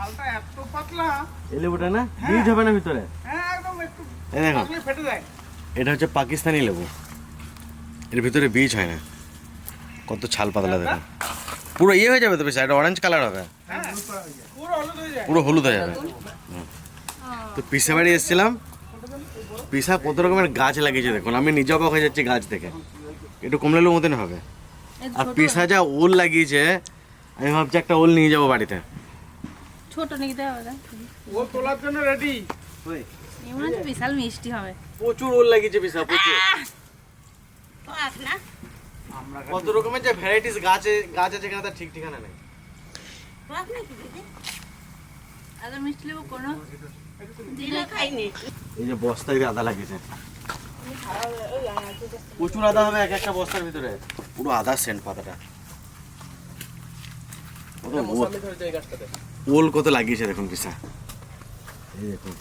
ছালটা এত পাতলা। লেবুটা না? বীজ হবে না ভিতরে? হ্যাঁ একদম একটু এই দেখো। ফেটে যায়। এটা হচ্ছে পাকিস্তানি লেবু। এর ভিতরে বীজ হয় না। কত ছাল পাতলা দেখো। পুরো ইয়ে হয়ে যাবে তো এটা অরেঞ্জ কালার হবে। হ্যাঁ পুরো হলুদ হয়ে যায়। পুরো হলুদ হয়ে যাবে। তো পিসা বাড়ি এসেছিলাম। পিসা কত রকমের গাছ লাগিয়েছে দেখুন। আমি নিজে অবাক হয়ে যাচ্ছি গাছ থেকে একটু কমলের মতন হবে। আর পিসা যা ওল লাগিয়েছে আমি ভাবছি একটা ওল নিয়ে যাব বাড়িতে। ছোট নাকি দেওয়া হবে? ও তোলার জন্য রেডি এমন হচ্ছে বিশাল মিষ্টি হবে। প্রচুর ওল লাগিয়েছে পিসা প্রচুর। কত রকমের যে ভ্যারাইটিস গাছ গাছ আছে এখানে তার ঠিক ঠিকানা নেই। এত মিষ্টি লেবু কোনো? এই যে বস্তায় আদা লাগিয়েছে। প্রচুর আদা হবে এক একটা বস্তার ভিতরে। পুরো আদা সেন্ট পাতাটা। ওল- কত লাগিয়েছে দেখুন পিসা। এই দেখুন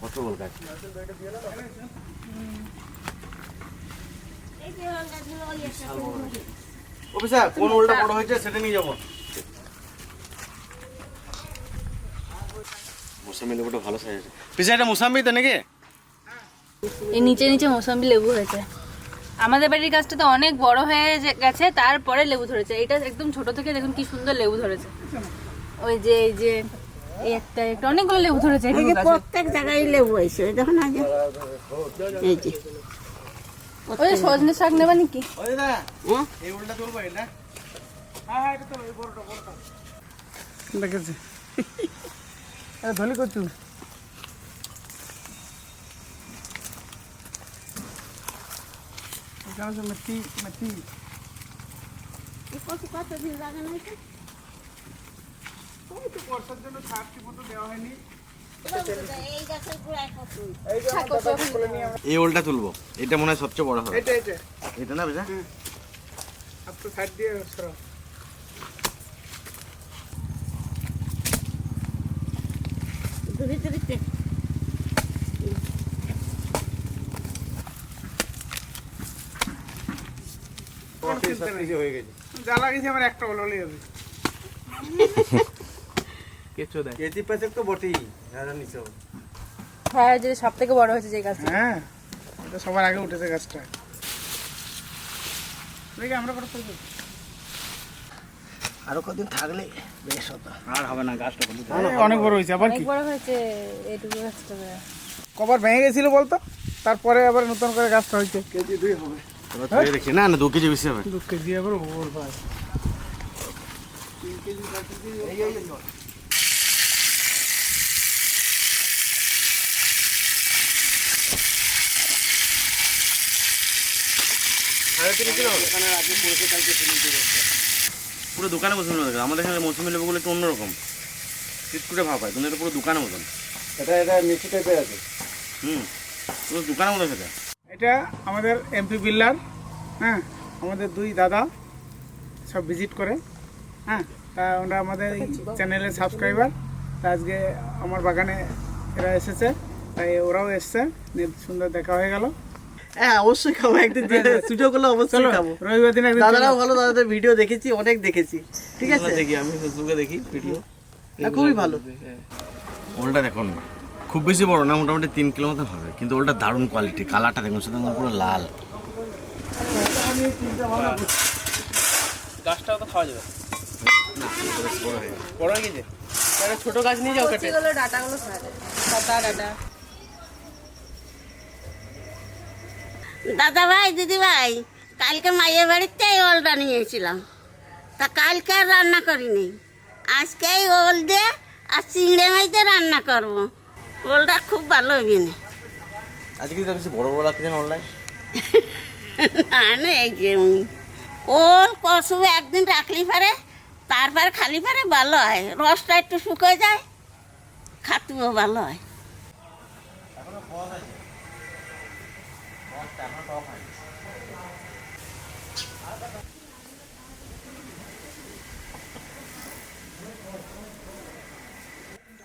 কত ওল গাছ। ও পিসা কোন ওলটা বড় হয়েছে সেটা নিয়ে যাব। মোসাম্বি লেবুটা ভালো সাইজ পিসা এটা মোসাম্বি তো নাকি? এই নিচে নিচে মৌসম্বি লেবু হয়েছে। আমাদের বাড়ির গাছটা তো অনেক বড় হয়ে যে- গেছে তারপরে লেবু ধরেছে। এটা একদম ছোট থেকে দেখুন কি সুন্দর লেবু ধরেছে। ওই যে এই যে এই একটা একটা অনেকগুলো লেবু ধরেছে। এই এই যে প্রত্যেক জায়গায় লেবু হয়েছে ওই দেখুন আজ এই যে। ওই যে সজনে শাক নেবা নাকি? ওই দাদা হ্যাঁ? এই উল্টা তুলবো এটা হ্যাঁ হ্যাঁ এটা তো ওই বড়টা বড়টা দেখেছি এটা ধলি করছু ওই তো বর্ষার জন্য সার ঠিক মতো দেওয়া হয়নি। এই গাছের গোড়ায় কত এই যে আমার দাদাকে বলে নিয়ে আমরা এই ওলটা তুলবো। এটা মনে হয় সবচেয়ে বড় হবে। এটা এটা এটা না বেজা আর তো সাইড দিয়ে সরো। ধরে ধরে হয়ে গেছে। যা লাগিয়েছে আমার একটা হলো হবে। কেঁচো দেয়। কেজি পাঁচেক তো বটেই দাদা নিচে হ্যাঁ যে সব থেকে বড় হয়েছে যে গাছটা। হ্যাঁ এটা সবার আগে উঠেছে গাছটা। দেখি আমরা কত করব আরও কদিন থাকলে বেশ হতো। আর হবে না গাছটা অনেক বড় হয়েছে আবার কি? বড় হয়েছে এইটুকু গাছটা কবার ভেঙে গেছিল বলতো? তারপরে আবার নতুন করে গাছটা হয়েছে। কেজি দুই হবে। দেখি না না দু কেজি বেশি হবে। দু কেজি আবার ওর ভাই। পুরো দোকানে বসে আমাদের এখানে মৌসুমি লেবুগুলো একটু অন্যরকম। চিটকুটে ভাব হয় কিন্তু এটা পুরো দোকানের মতন এটা এটা মিষ্টি টাইপের আছে। হুম পুরো দোকানের মতন খেতে এটা আমাদের এমপি বিল্লার হ্যাঁ আমাদের দুই দাদা সব ভিজিট করে হ্যাঁ তা ওরা আমাদের এই চ্যানেলের সাবস্ক্রাইবার তা আজকে আমার বাগানে এরা এসেছে তাই ওরাও এসছে সুন্দর দেখা হয়ে গেল। হ্যাঁ অবশ্যই খাব একদিন যে সুযোগ হলে অবশ্যই খাব। রবিবার দিন একদিন দাদারাও ভালো দাদাদের ভিডিও দেখেছি অনেক দেখেছি ঠিক আছে? দেখি আমি ফেসবুকে দেখি ভিডিও হ্যাঁ, খুবই ভালো। ওলটা দেখুন খুব বেশি বড় না মোটামুটি তিন কিলো মতন হবে। কিন্তু ওটা দারুণ কোয়ালিটি কালারটা দেখুন সেটা পুরো লাল। গাছটাও তো খাওয়া যাবে। বড় হয়ে গেছে। ছোট গাছ নিয়ে যাও কেটে। ডাটাগুলো পাতা ডাটা। দাদা ভাই দিদি ভাই কালকে মায়ের বাড়িতে এই ওলটা নিয়েছিলাম। তা কালকে আর রান্না করিনি। আজকে এই ওল দিয়ে আর চিংড়ে মাছ দিয়ে রান্না করব। ওলটা খুব ভালো হবে না আজকে তো বেশি বড় বড় লাগছে না অনলাইন না না এই যে ওল কষু একদিন রাখলি পারে তারপর খালি পারে ভালো হয়। রসটা একটু শুকিয়ে যায় খাতুও ভালো হয়।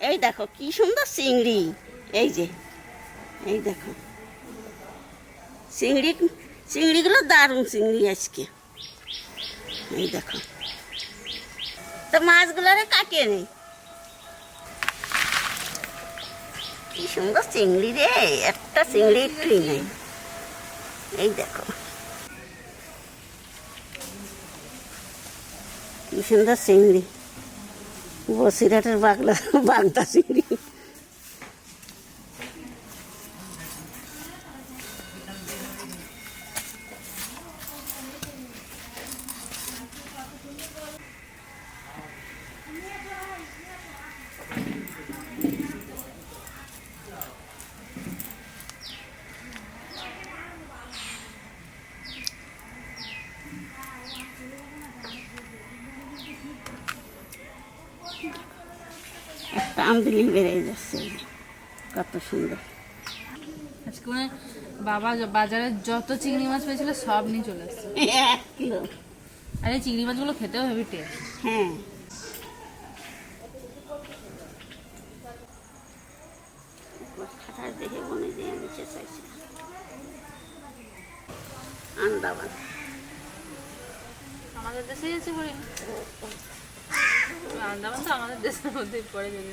এই দেখো, কি সুন্দর চিংড়ি। এই যে, এই দেখো। চিংড়ি, চিংড়িগুলো দারুণ চিংড়ি আজকে। এই দেখো। তো মাছগুলোরে কাটিয়ে নেই কি সুন্দর চিংড়ি রে, একটা চিংড়ি একটুই নেই। এই দেখো। কি সুন্দর চিংড়ি। বসিরহাটের বাগলা বাগদা চিংড়ি আমদিলি বেড়ে যাচ্ছে। কত সুন্দর। আজকে বাবা বাজারে যত চিংড়ি মাছ পেয়েছিল সব নিয়ে চলে এসছে এক কিলো আর চিংড়ি মাছগুলো খেতেও হেভি টেস্ট হ্যাঁ। খাতায় দেখে দিয়ে নিচে চাইছি আন্দামান। আমাদের দেশেই আছে আন্দামান তো আমাদের দেশের মধ্যেই পড়ে যাবে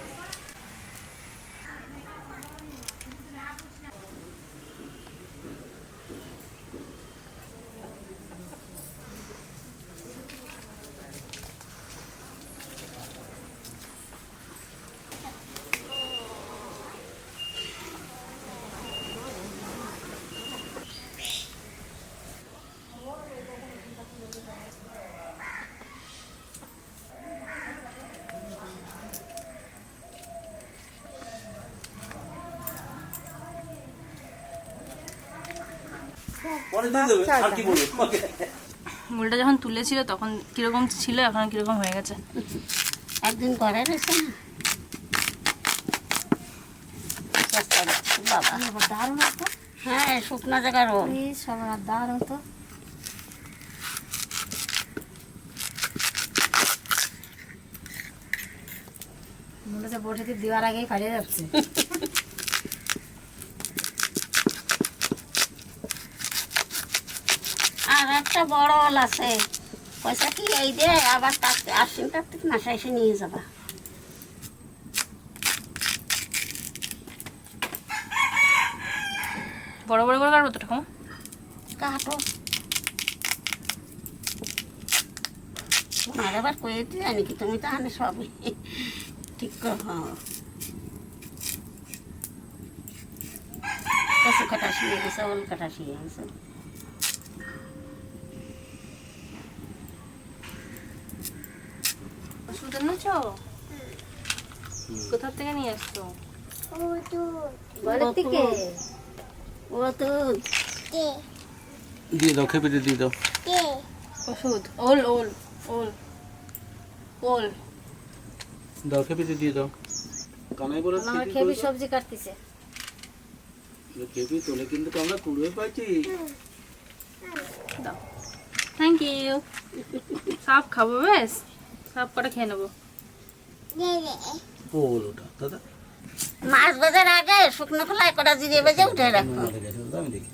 মুলটা যখন তুলেছিল তখন কীরকম ছিল এখন কীরকম হয়ে গেছে? একদিন চেষ্টা বাবা। দারুণ তো হ্যাঁ শুকনো রোল। সবার দারুণ তো। বটিতে দেওয়ার আগেই পালিয়ে যাচ্ছে। আর একটা বড় ওল আছে। পয়সা কি এই দে আবার তাকে আসিন তার থেকে মাসে এসে নিয়ে যাবা। বড় বড় করে কাটবো তো ঠাকুমা? কাটো। তোমার আবার কয়ে দিয়ে জানি কি তুমি তো আনে সবই। ঠিক কর কচু কাটা শিখে গেছে ওল কাটা শিখে গেছে ওষুধ এনেছো? কোথা থেকে নিয়ে আসছো? থেকে ও তো দিয়ে দাও খেপে দিয়ে দাও। ওষুধ। ওল ওল ওল। ওল। দাও খেপে দিয়ে দাও। কানাই বলে আমার খেবি সবজি কাটতেছে। খেপি তোলে কিন্তু আমরা কুড়ে পাইছি দাও। থ্যাংক ইউ সব খাব বেশ সব কটা খেয়ে নেব। ওটা দাদা। মাছ বাজার আগে শুকনো খোলায় কটা জিরে বেজে উঠে রাখো আমি দেখি।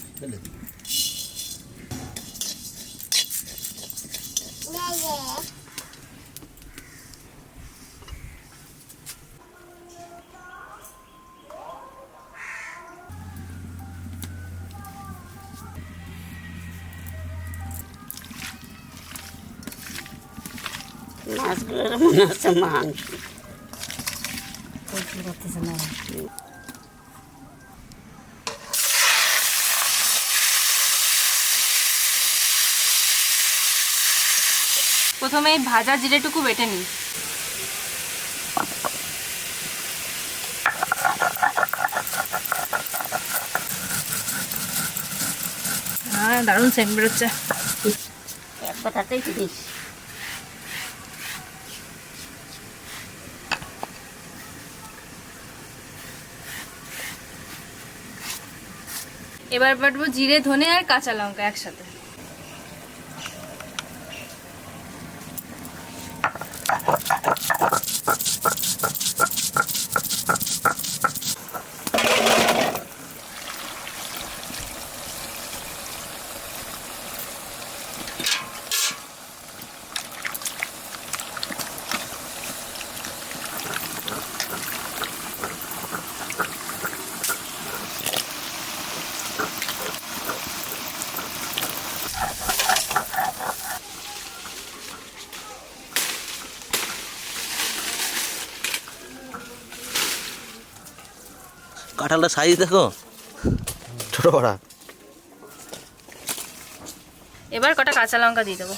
মনে হচ্ছে মাংস প্রথমে এই ভাজা জিরেটুকু বেটে নিই। হ্যাঁ দারুণ সেন্ট বেরোচ্ছে। এক কথাতেই তিরিশ এবার বাটবো জিরে ধনে আর কাঁচা লঙ্কা একসাথে। কাঁঠালটা সাইজ দেখো। ছোট বড়া এবার কটা কাঁচা লঙ্কা দিয়ে দেবো।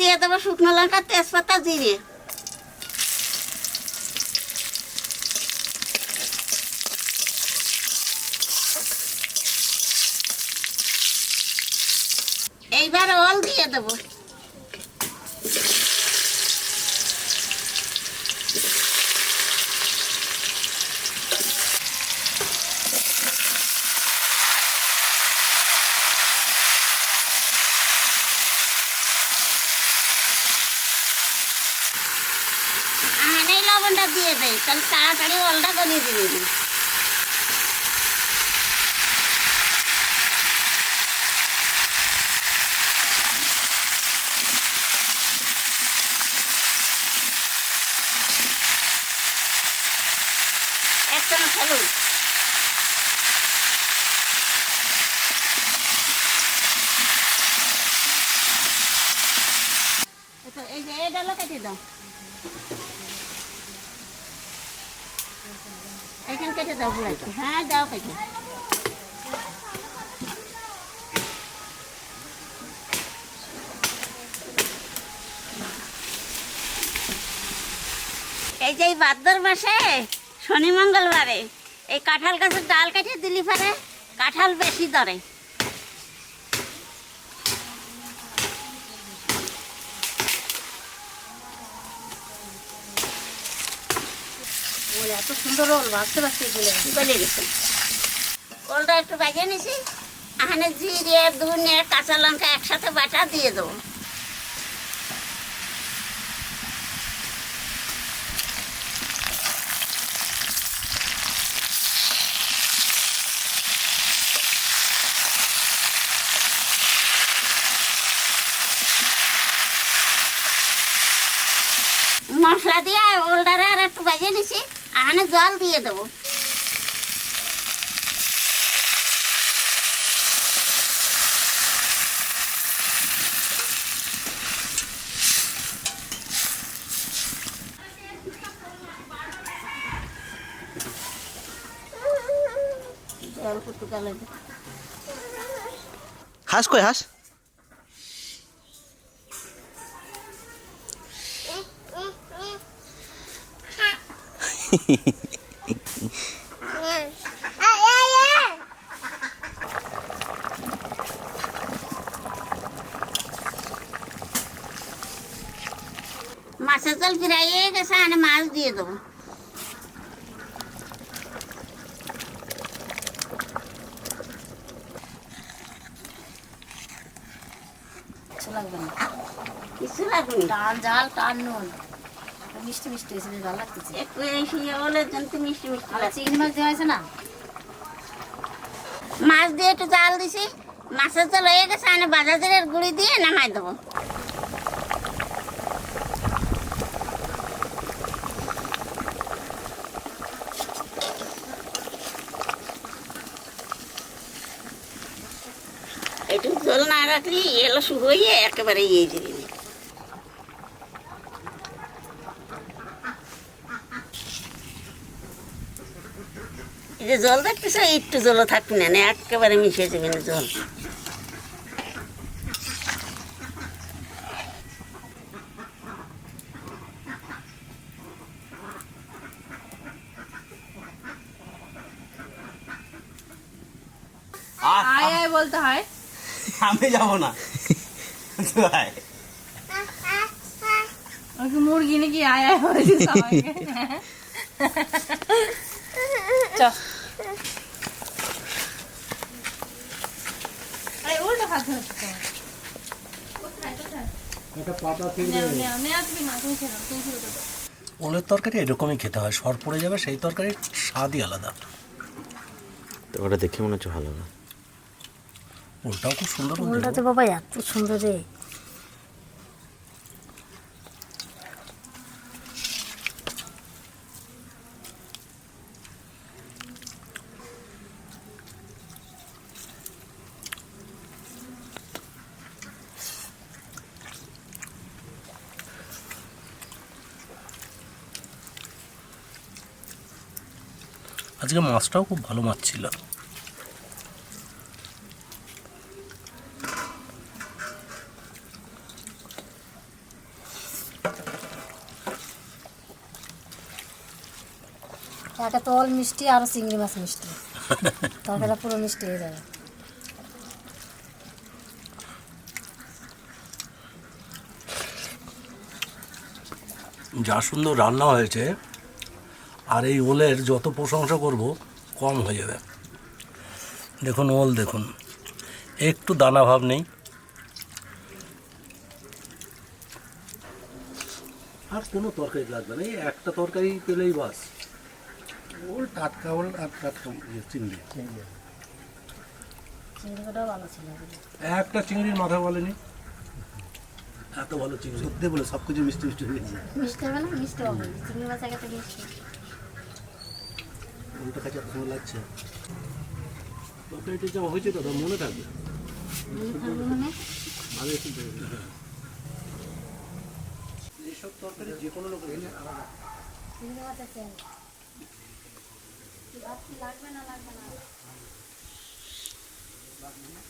দিয়ে দেবো শুকনো লঙ্কা তেজপাতা জিরে। দেবো। লবণটা দিয়ে দেয় তাহলে তাড়াতাড়ি অলটা গলিয়ে দিবি এক চামচ হলুদ এতো এই যে দাও এখান কেটে দাও পুরাইটা হ্যাঁ দাও কেটে এই যে ভাদ্র মাসে, শনি মঙ্গলবারে, এই কাঁঠাল গাছের ডাল কেটে দিলি পারে, কাঁঠাল বেশি ধরে। এত সুন্দর রোল ভাজতে ভাজতে গেলে গলে গেছে। ওলটা একটু বাজিয়ে নিছি। এখানে জিরে, ধনে, কাঁচা লঙ্কা একসাথে বাটা দিয়ে দেবো। মশলা দিয়ে ওলটারে আর একটু বাজিয়ে নিছি। এখানে জল দিয়ে দেবো। হাঁস কই হাঁস? মাছের জল ফিরাইয়ে গেছে এখানে মাছ দিয়ে দেবো। কিছু লাগবে না। কিছু লাগবে টান ঝাল টান নুন? মিষ্টি মিষ্টি হয়েছে বেশ ভালো লাগতেছে। একটু এই মিষ্টি মিষ্টি আর। চিংড়ি মাছ দেওয়া হয়েছে না? মাছ দিয়ে একটু জাল দিছি। মাছের জল হয়ে গেছে এখানে বাজারের গুঁড়ি দিয়ে নামাই দেবো। একটু জল না রাখলে এলো শুকিয়ে একেবারে ইয়ে যাবি যে জল দেখতেছ একটু জলও থাকবে না না একেবারে মিশে যাবে না জল। আয় আয় বলতে হয়। আমি যাব না। মুরগি নাকি আয় আয় বলেছে চ। ওলের তরকারি এরকমই খেতে হয় সর পড়ে যাবে সেই তরকারির স্বাদই আলাদা। তো ওটা দেখে মনে হচ্ছে ভালো না। ওলটাও খুব সুন্দর রোলটা তো বাবা এত সুন্দর রে। আজকে মাছটাও খুব ভালো মাছ ছিল। একটা তল মিষ্টি আর চিংড়ি মাছ মিষ্টি। তরকারিটা পুরো মিষ্টি হয়ে যাবে। যা সুন্দর রান্না হয়েছে। আর এই ওলের যত প্রশংসা করব কম হয়ে যাবে। দেখুন ওল দেখুন। একটু দানা ভাব নেই। আর কোনো তরকারি লাগবে না। এই একটা তরকারি পেলেই বাস। ওল টাটকা ওল আর টাটকা ইয়ে চিংড়ি। চিংড়িটাও ভালো ছিল। একটা চিংড়ির মাথা বলেনি। এত ভালো চিংড়ি। সত্যি বলে সব কিছু মিষ্টি মিষ্টি হয়ে গেছে। মিষ্টি হবে না? মিষ্টি হবে। চিংড়ি মাছ আগে থেকে মিষ্টি। ওলটা কাছে এত সুন্দর লাগছে। তরকারিটা যা হয়েছে দাদা মনে থাকবে? ভালো এইসব তরকারি যে কোনো লোক এনে আলাদা। লাগবে না। লাগবে না?